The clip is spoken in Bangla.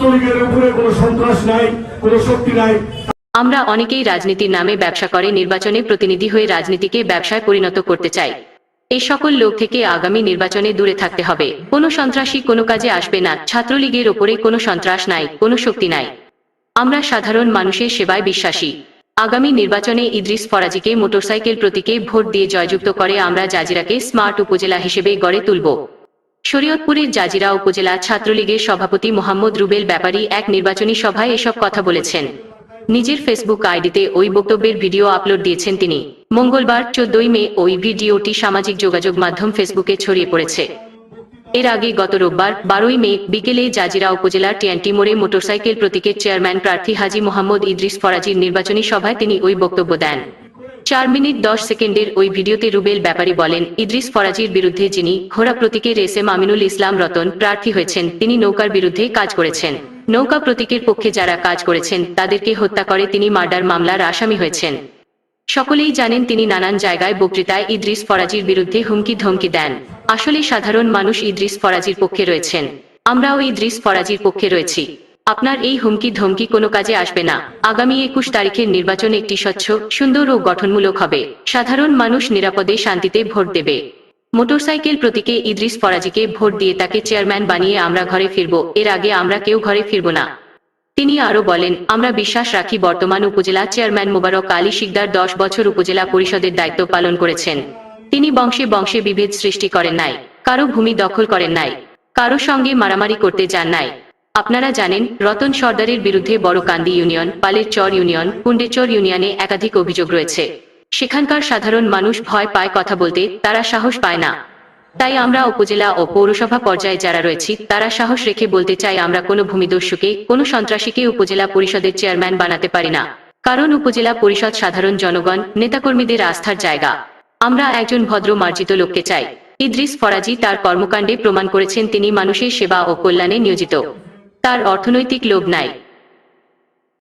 ছাত্রলীগের উপরে কোনো সন্ত্রাস নাই, কোনো শক্তি নাই। আমরা অনেকেই রাজনীতির নামে ব্যবসা করে, নির্বাচনে প্রতিনিধি হয়ে রাজনীতিকে ব্যবসায় পরিণত করতে চাই। এই সকল লোক থেকে আগামী নির্বাচনে দূরে থাকতে হবে। কোনো সন্ত্রাসী কোনো কাজে আসবে না। ছাত্রলীগের ওপরে কোনো সন্ত্রাস নাই, কোনো শক্তি নাই। আমরা সাধারণ মানুষের সেবায় বিশ্বাসী। আগামী নির্বাচনে ইদ্রিস ফরাজিকে মোটরসাইকেল প্রতীকে ভোট দিয়ে জয়যুক্ত করে আমরা জাজিরাকে স্মার্ট উপজেলা হিসেবে গড়ে তুলব। শরীয়তপুরের জাজিরা উপজেলা ছাত্রলীগের সভাপতি মোহাম্মদ রুবেল ব্যাপারী এক নির্বাচনী সভায় এসব কথা বলেছেন। নিজের ফেসবুক আইডিতে ওই বক্তব্যের ভিডিও আপলোড দিয়েছেন তিনি। মঙ্গলবার চোদ্দই মে ওই ভিডিওটি সামাজিক যোগাযোগ মাধ্যম ফেসবুকে ছড়িয়ে পড়েছে। এর আগে গত রোববার বারোই মে বিকেলে জাজিরা উপজেলার টিয়ান্টি মোড়ে মোটরসাইকেল প্রতীকের চেয়ারম্যান প্রার্থী হাজি মোহাম্মদ ইদ্রিস ফরাজির নির্বাচনী সভায় তিনি ওই বক্তব্য দেন। চার মিনিট দশ সেকেন্ডের ওই ভিডিওতে রুবেল ব্যাপারী বলেন, ইদ্রিস ফরাজির বিরুদ্ধে যিনি ঘোড়া প্রতীকের এস এম আমিনুল ইসলাম রতন প্রার্থী হয়েছেন, তিনি নৌকার বিরুদ্ধে কাজ করেছেন। নৌকা প্রতীকের পক্ষে যারা কাজ করেছেন, তাদেরকে হত্যা করে তিনি মার্ডার মামলার আসামি হয়েছেন। সকলেই জানেন তিনি নানান জায়গায় বক্তৃতায় ইদ্রিস ফরাজির বিরুদ্ধে হুমকি ধমকি দেন। আসলে সাধারণ মানুষ ইদ্রিস ফরাজির পক্ষে রয়েছেন। আমরাও ইদ্রিস ফরাজির পক্ষে রয়েছি। আপনার এই হুমকি ধমকি কোনো কাজে আসবে না। আগামী একুশ তারিখের নির্বাচন একটি স্বচ্ছ, সুন্দর ও গঠনমূলক হবে। সাধারণ মানুষ নিরাপদে শান্তিতে ভোট দেবে। মোটরসাইকেল প্রতীকে ইদ্রিস ফরাজিকে ভোট দিয়ে তাকে চেয়ারম্যান বানিয়ে আমরা ঘরে ফিরব। এর আগে আমরা কেউ ঘরে ফিরব না। তিনি আরও বলেন, আমরা বিশ্বাস রাখি বর্তমান উপজেলা চেয়ারম্যান মোবারক আলী শিকদার দশ বছর উপজেলা পরিষদের দায়িত্ব পালন করেছেন। তিনি বংশে বংশে বিভেদ সৃষ্টি করেন নাই, কারও ভূমি দখল করেন নাই, কারও সঙ্গে মারামারি করতে যান নাই। আপনারা জানেন, রতন সর্দারের বিরুদ্ধে বড়কান্দি ইউনিয়ন, পালের চর ইউনিয়ন, কুণ্ডেচর ইউনিয়নে একাধিক অভিযোগ রয়েছে। সেখানকার সাধারণ মানুষ ভয় পায় কথা বলতে, তারা সাহস পায় না। তাই আমরা উপজেলা ও পৌরসভা পর্যায়ে যারা রয়েছি, তারা সাহস রেখে বলতে চাই আমরা কোনো ভূমিদস্যুকে, কোনো সন্ত্রাসীকে উপজেলা পরিষদের চেয়ারম্যান বানাতে পারি না। কারণ উপজেলা পরিষদ সাধারণ জনগণ, নেতাকর্মীদের আস্থার জায়গা। আমরা একজন ভদ্র মার্জিত লোককে চাই। ইদ্রিস ফরাজি তার কর্মকাণ্ডে প্রমাণ করেছেন তিনি মানুষের সেবা ও কল্যাণে নিয়োজিত। তার অর্থনৈতিক লোভ নাই।